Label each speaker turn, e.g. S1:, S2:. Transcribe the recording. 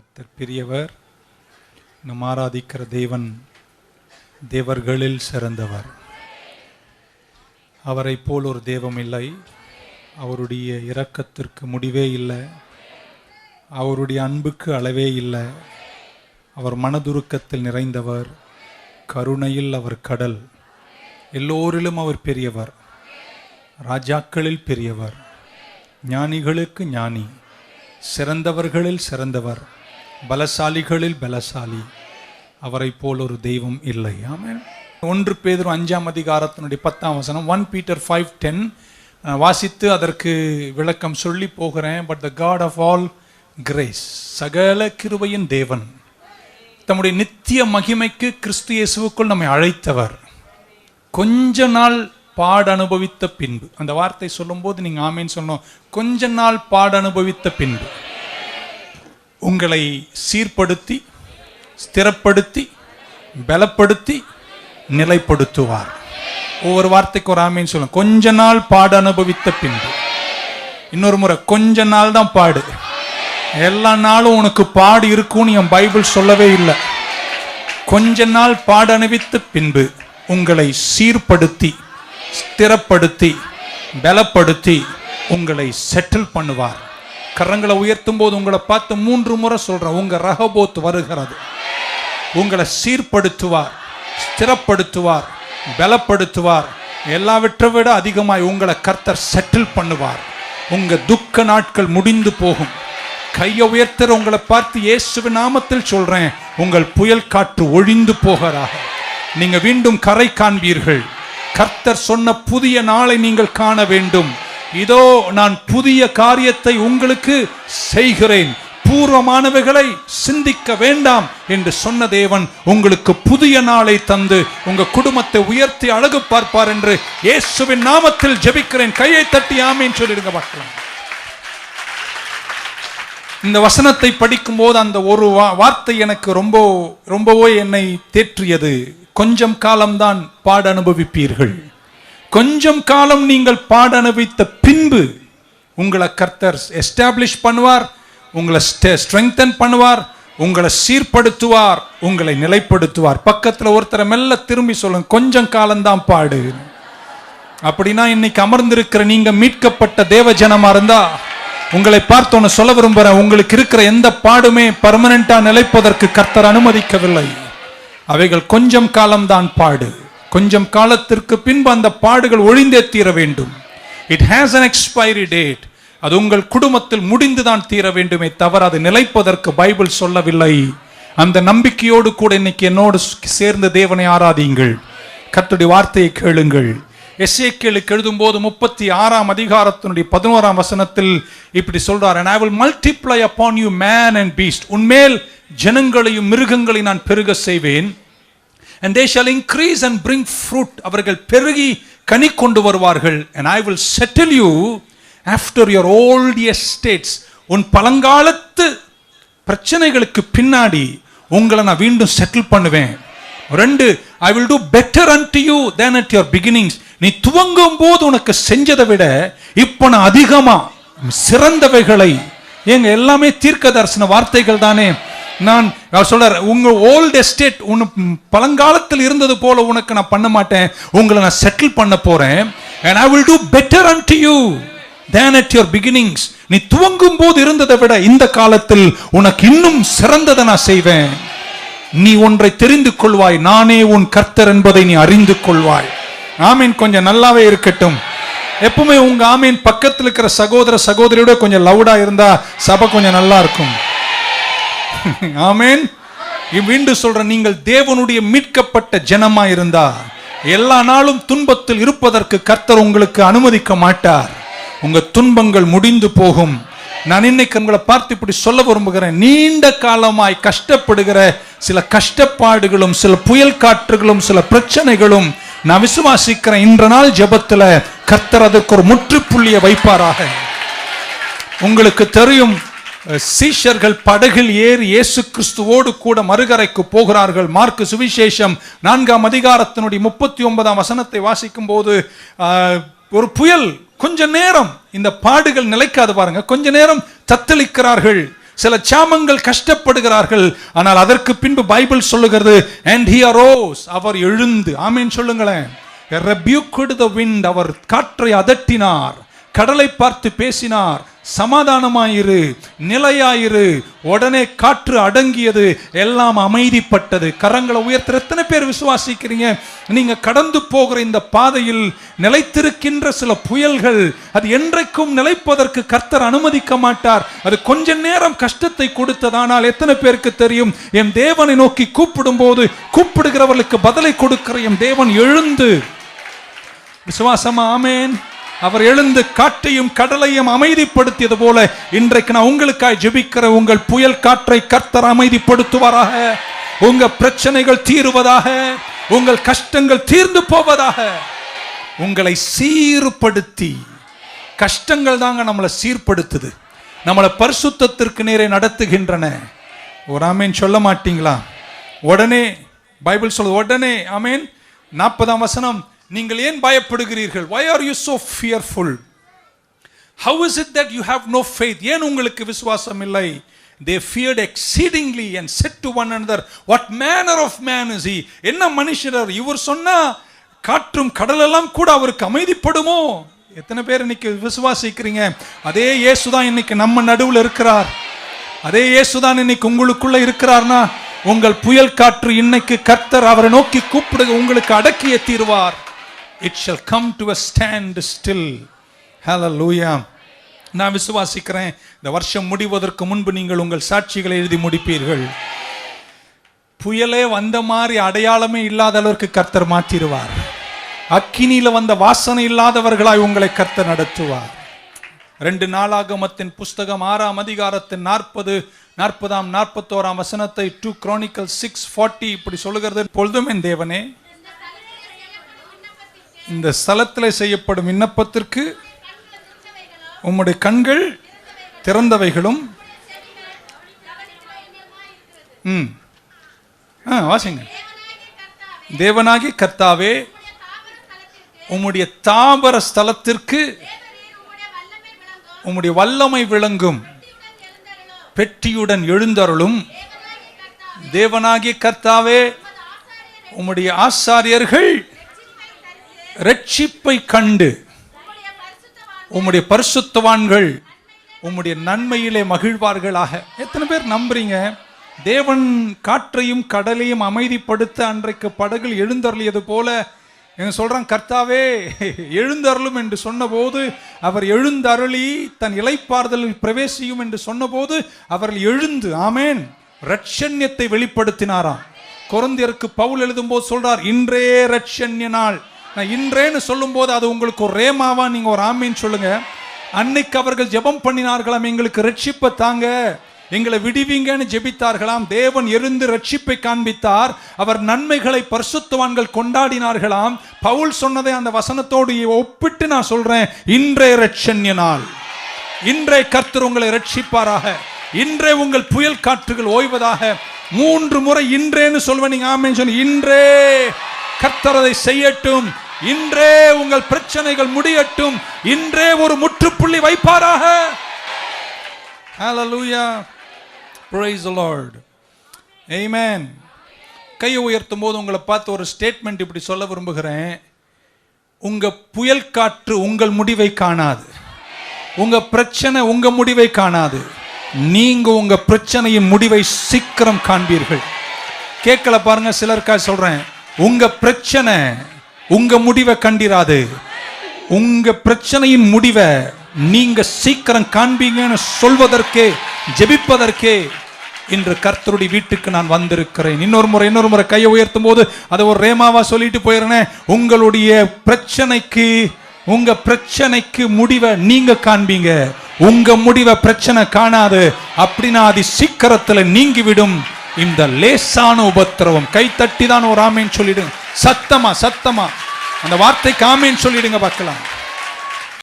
S1: கர்த்தர் பெரியவர் நம் ஆராதிக்கிற தேவன் தேவர்களில் சிறந்தவர். அவரை போல் ஒரு தெய்வம் இல்லை. அவருடைய இரக்கத்திற்கு முடிவே இல்லை. அவருடைய அன்புக்கு அளவே இல்லை. அவர் மனதுருக்கத்தில் நிறைந்தவர். கருணையில் அவர் கடல். எல்லோரிலும் அவர் பெரியவர். ராஜாக்களில் பெரியவர். ஞானிகளுக்கு ஞானி. சிறந்தவர்களில் சிறந்தவர். பலசாலிகளில் பலசாலி. அவரை போல் ஒரு தெய்வம் இல்லை. ஆமென். ஒன்று பேதுரு அஞ்சாம் அதிகாரத்தினுடைய பத்தாம் வசனம் ஒன் பீட்டர் ஃபைவ் டென். வாசித்து அதற்கு விளக்கம் சொல்லி போகிறேன். But the God of all grace சகல கிருபையின் தேவன் தம்முடைய நித்திய மகிமைக்கு கிறிஸ்து இயேசுவுக்குள் நம்மை அழைத்தவர். கொஞ்ச நாள் பாட அனுபவித்த பின்பு அந்த வார்த்தை சொல்லும்போது நீங்கள் ஆமேன்னு சொன்னோம் கொஞ்ச நாள் பாட அனுபவித்த பின்பு. உங்களை சீர்படுத்தி ஸ்திரப்படுத்தி பலப்படுத்தி நிலைப்படுத்துவார். ஒவ்வொரு வார்த்தைக்கு ஒரு ஆமின்னு சொல்லும் கொஞ்ச நாள் பாடு அனுபவித்த பின்பு. இன்னொரு முறை கொஞ்ச நாள் தான் பாடு. எல்லா நாளும் உனக்கு பாடு இருக்கும்னு என் பைபிள் சொல்லவே இல்லை. கொஞ்ச நாள் பாடு அனுபவித்த பின்பு உங்களை சீர்படுத்தி ஸ்திரப்படுத்தி பலப்படுத்தி உங்களை செட்டில் பண்ணுவார். கரங்களை உயர்த்தும் போது உங்களை பார்த்து மூன்று முறை சொல்றேன். உங்க ரகபோத் வருகிறது. உங்களை சீர்படுத்துவார் ஸ்திரப்படுத்துவார் பலப்படுத்துவார். எல்லாவற்றை விட அதிகமாய் உங்களை கர்த்தர் செட்டில் பண்ணுவார். உங்க துக்க நாட்கள் முடிந்து போகும். கையை உயர்த்துற உங்களை பார்த்து இயேசுவின் நாமத்தில் சொல்றேன் உங்கள் புயல் காற்று ஒழிந்து போகிறாக. நீங்க மீண்டும் கரை காண்பீர்கள். கர்த்தர் சொன்ன புதிய நாளை நீங்கள் காண வேண்டும். இதோ நான் புதிய காரியத்தை உங்களுக்கு செய்கிறேன். பூர்வமானவைகளை சிந்திக்க வேண்டாம் என்று சொன்ன தேவன் உங்களுக்கு புதிய நாளை தந்து உங்க குடும்பத்தை உயர்த்தி அழகு பார்ப்பார் என்று இயேசுவின் நாமத்தில் ஜெபிக்கிறேன். கையை தட்டி ஆமேன்னு சொல்லிடுங்க பார்க்கலாம் இந்த வசனத்தை படிக்கும்போது அந்த ஒரு வா- வார்த்தை எனக்கு ரொம்ப ரொம்பவோ என்னை தேற்றியது. கொஞ்சம் காலம்தான் பாட அனுபவிப்பீர்கள் கொஞ்சம் காலம் நீங்கள் பாட அனுபவித்த பின்பு உங்களை கர்த்தர் எஸ்டாப்ளிஷ் பண்ணுவார் உங்களை ஸ்ட்ரெங்தன் பண்ணுவார் உங்களை சீர்படுத்துவார் உங்களை நிலைப்படுத்துவார். பக்கத்தில் ஒருத்தரை மெல்ல திரும்பி சொல்லுங்க கொஞ்சம் காலம்தான் பாடு. அப்படின்னா இன்னைக்கு அமர்ந்திருக்கிற நீங்க மீட்கப்பட்ட தேவ ஜனமா இருந்தா உங்களை பார்த்தோன்னு சொல்ல விரும்புகிறேன் உங்களுக்கு இருக்கிற எந்த பாடுமே பர்மனண்டா நிலைப்பதற்கு கர்த்தர் அனுமதிக்கவில்லை. அவைகள் கொஞ்சம் காலம்தான் பாடு. கொஞ்சம் காலத்திற்கு பின்பு அந்த பாடுகள் ஒழிந்தே தீர வேண்டும். It has an expiry date அது உங்கள் குடும்பத்தில் முடிந்துதான் தீர வேண்டுமே தவிர அது நிலைப்பதற்கு பைபிள் சொல்லவில்லை. அந்த நம்பிக்கையோடு கூட இன்னைக்கு என்னோடு சேர்ந்து தேவனை ஆராதியுங்கள். கத்துடைய வார்த்தையை கேளுங்கள். எஸ்ஏக்கேலுக்கு எழுதும்போது முப்பத்தி ஆறாம் அதிகாரத்தினுடைய பதினோராம் வசனத்தில் இப்படி சொல்றார் and I will multiply upon you man and beast உன்மேல் ஜனங்களையும் மிருகங்களையும் நான் பெருக செய்வேன். And they shall increase and bring fruit அவர்கள் பெருகி கனி கொண்டு வருவார்கள். And I will settle you after your old states உன் பழங்காலத்து பிரச்சனைகளுக்கு பின்னாடி உங்களை நான் மீண்டும் செட்டில் பண்ணுவேன். ரெண்டு I will do better unto you than at your beginnings நீ துவங்கும் போது உனக்கு செஞ்சதை விட இப்போ நான் அதிகமாக சிறந்தவைகளை ஏங்க எல்லாமே தீர்க்க தரிசன வார்த்தைகள் தானே. நான் சொல்ற உங்க ஓல்டு எஸ்டேட் உன் பழங்காலத்தில் இருந்தது போல உனக்கு நான் பண்ண மாட்டேன். உங்களை நான் செட்டில் பண்ண போறேன். And I will do better unto you than at your beginnings நீ துவங்கும் போது இருந்ததை விட இந்த காலத்தில் உனக்கு இன்னும் சிறந்ததை நான் செய்வேன். நீ ஒன்றை தெரிந்து கொள்வாய். நானே உன் கர்த்தர் என்பதை நீ அறிந்து கொள்வாய். ஆமீன். கொஞ்சம் நல்லாவே இருக்கட்டும். எப்பவுமே உங்க ஆமீன் பக்கத்தில் இருக்கிற சகோதர சகோதரியோட கொஞ்சம் லவுடா இருந்தா சபை கொஞ்சம் நல்லா இருக்கும். ஆமேன். மீண்டும் சொல்றேன் நீங்கள் தேவனுடைய மீட்கப்பட்ட ஜனமா இருந்தா எல்லா நாளும் துன்பத்தில் இருப்பதற்கு கர்த்தர் உங்களுக்கு அனுமதிக்க மாட்டார். உங்க துன்பங்கள் முடிந்து போகும். நான் இன்னைக்கு உங்களை பார்த்து இப்படி சொல்ல விரும்புகிறேன். நீண்ட காலமாய் கஷ்டப்படுகிற சில கஷ்டப்பாடுகளும் சில புயல் காற்றுகளும் சில பிரச்சனைகளும் நான் விசுவாசிக்கிறேன். இன்ற நாள் ஜெபத்துல கர்த்தர் அதற்கு ஒரு முற்றுப்புள்ளியை வைப்பாராக. உங்களுக்கு தெரியும் சீஷர்கள் படகில் ஏறி இயேசு கிறிஸ்துவோடு கூட மறுகரைக்கு போகிறார்கள். மார்க்கு சுவிசேஷம் நான்காம் அதிகாரத்தினுடைய முப்பத்தி ஒன்பதாம் வசனத்தை வாசிக்கும் போது ஒரு புயல் கொஞ்ச நேரம் இந்த பாடுகள் நிலைக்காது பாருங்க. கொஞ்ச நேரம் தத்தளிக்கிறார்கள். சில சாமங்கள் கஷ்டப்படுகிறார்கள். ஆனால் அதற்கு பின்பு பைபிள் சொல்லுகிறது அண்ட் he அரோஸ் அவர் எழுந்து ஆமீன் சொல்லுங்களேன். அவர் காற்றை அதட்டினார். கடலை பார்த்து பேசினார் சமாதானமாயிரு நிலையாயிரு உடனே காற்று அடங்கியது எல்லாம் அமைதிப்பட்டது. கரங்களை உயர்த்த எத்தனை பேர் விசுவாசிக்கிறீங்க? நீங்க கடந்து போகிற இந்த பாதையில் நிலைத்திருக்கின்ற சில புயல்கள் அது என்றைக்கும் நிலைப்பதற்கு கர்த்தர் அனுமதிக்க மாட்டார். அது கொஞ்ச நேரம் கஷ்டத்தை கொடுத்ததானால் எத்தனை பேருக்கு தெரியும்? என் தேவனை நோக்கி கூப்பிடும் போது கூப்பிடுகிறவர்களுக்கு பதிலை கொடுக்கிற என் தேவன் எழுந்து. விசுவாசமா ஆமேன். அவர் எழுந்து காட்டையும் கடலையும் அமைதிப்படுத்தியது போல இன்றைக்கு நான் உங்களுக்காய் ஜெபிக்கிற உங்கள் புயல் காற்றை கர்த்தர் அமைதிப்படுத்துவாராக. உங்க பிரச்சனைகள் தீருவதாக உங்கள் கஷ்டங்கள் தீர்ந்து போவதாக. உங்களை சீர்படுத்தி கஷ்டங்கள் தாங்க நம்மளை சீர்படுத்துது. நம்மளை பரிசுத்தத்திற்கு நேரே நடத்துகின்றன. ஒரு ஆமீன் சொல்ல மாட்டீங்களா? உடனே பைபிள் சொல்லுது உடனே ஆமேன். நாற்பதாம் வசனம் நீங்கள் ஏன் பயப்படுகிறீர்கள்? Why are you so fearful how is it that you have no faith? ஏன் உங்களுக்கு விசுவாசம் இல்லை? They feared exceedingly and said to one another what manner of man is he என்ன மனுஷர் இவர் சொன்னா காற்றும் கடலெல்லாம் கூட அவருக்கு அமைதிப்படுமோ? எத்தனை பேர் இன்னைக்கு விசுவாசிக்கிறீங்க? அதே இயேசுதான் இன்னைக்கு நம்ம நடுவில் இருக்கிறார். அதே இயேசுதான் இன்னைக்கு உங்களுக்குள்ள இருக்கிறார்னா உங்கள் புயல் காற்று இன்னைக்கு கர்த்தர் அவரை நோக்கி கூப்பிடுங்க உங்களுக்கு அடக்கிய தீர்வார். It shall come to a standstill hallelujah நான் விசுவாசிக்கிறேன். இந்த வருஷம் முடிவதற்கு முன்பு நீங்கள் உங்கள் சாட்சிகளை எழுதி முடிப்பீர்கள். புயலே வந்த மாதிரி அடையாளமே இல்லாத அளவிற்கு கர்த்தர் மாற்றிடுவார். அக்கினியில் வந்த வாசனை இல்லாதவர்களாய் உங்களை கர்த்தர் நடத்துவார். ரெண்டு நாளாகமத்தின் புஸ்தகம் ஆறாம் அதிகாரத்தின் நாற்பது நாற்பதாம் நாற்பத்தோராம் வசனத்தை டூ குரோனிக்கல் சிக்ஸ் ஃபார்ட்டி இப்படி சொல்லுகிறது. பொழுதும் என் தேவனே இந்த ஸ்தலத்தில் செய்யப்படும் விண்ணப்பத்திற்கு உம்முடைய கண்கள் திறந்தவைகளும் ம் ஆ வாசிங்க. தேவனாகி கர்த்தாவே உம்முடைய தாபர ஸ்தலத்திற்கு உம்முடைய வல்லமை விளங்கும் பெட்டியுடன் எழுந்தருளும் தேவனாகிய கர்த்தாவே உம்முடைய ஆசாரியர்கள் ரட்சிப்பை கண்டு உம்முடைய பரிசுத்தவான்கள் உம்முடைய நன்மையிலே மகிழ்வார்களாக. எத்தனை பேர் நம்புறீங்க? தேவன் காற்றையும் கடலையும் அமைதிப்படுத்த அன்றைக்கு படகுகள் எழுந்தருளியது போல எங்க சொல்றான் கர்த்தாவே எழுந்தருளும் என்று சொன்னபோது அவர் எழுந்தருளி தன் இலைப்பாறுதலில் பிரவேசியும் என்று சொன்னபோது அவர்கள் எழுந்து ஆமேன். ரட்சண்யத்தை வெளிப்படுத்தினாராம். குழந்தையருக்கு பவுல் எழுதும்போது சொல்றார் இன்றே ரட்சண்ய நாள் நான் இன்றேன்னு சொல்லும்போது அது உங்களுக்கு ஒரு ரேமாவா நீங்கள் ஒரு ஆமின்னு சொல்லுங்க. அன்னைக்கு அவர்கள் ஜெபம் பண்ணினார்களாம் எங்களுக்கு ரட்சிப்பை தாங்க. எங்களை விடுவீங்கன்னு ஜெபித்தார்களாம். தேவன் எருந்து ரட்சிப்பை காண்பித்தார். அவர் நன்மைகளை பரிசுத்தவான்கள் கொண்டாடினார்களாம். பவுல் சொன்னதை அந்த வசனத்தோடு ஒப்பிட்டு நான் சொல்றேன். இன்றைய ரட்சண்ய நாள் இன்றைய கர்த்தர் உங்களை ரட்சிப்பாராக இன்றே உங்கள் புயல் காற்றுகள் ஓய்வதாக. மூன்று முறை இன்றேன்னு சொல்வேன் நீங்க ஆமேன்னு சொல்லி. இன்றே. கர்த்தரதை செய்யட்டும். இன்றே உங்கள் பிரச்சனைகள் முடியட்டும். இன்றே ஒரு முற்றுப்புள்ளி வைப்பாராக. Hallelujah. Praise the Lord. Amen. கையை உயர்த்தும் போது உங்களை பார்த்து ஒரு ஸ்டேட்மெண்ட் இப்படி சொல்ல விரும்புகிறேன். உங்க புயல் காற்று உங்கள் முடிவை காணாது. உங்க பிரச்சனை உங்க முடிவை காணாது. நீங்க உங்க பிரச்சனையின் முடிவை சீக்கிரம் காண்பீர்கள். கேட்கல பாருங்க சிலருக்கா சொல்றேன். உங்க பிரச்சனை உங்க முடிவை கண்டிராது. உங்க பிரச்சனையின் முடிவை நீங்க சீக்கிரம் காண்பீங்கன்னு சொல்வதற்கே ஜெபிப்பதற்கே இன்று கர்த்தருடைய வீட்டுக்கு நான் வந்திருக்கிறேன். இன்னொரு முறை இன்னொரு முறை கையை உயர்த்தும் போது அதை ஒரு ரேமாவா சொல்லிட்டு போயிருந்தேன் உங்களுடைய பிரச்சனைக்கு உங்க பிரச்சனைக்கு முடிவை நீங்க காண்பீங்க. உங்க முடிவை பிரச்சனை காணாது. அப்படின்னா அது சீக்கிரத்தில் நீங்கிவிடும். இந்த லேசான உபத்திரவம். கை தட்டி தான் ஒரு ஆமேன்னு சொல்லிடுங்க. சத்தமா சத்தமா. அந்த வார்த்தைக்கு ஆமேன்னு சொல்லிடுங்க பார்க்கலாம்.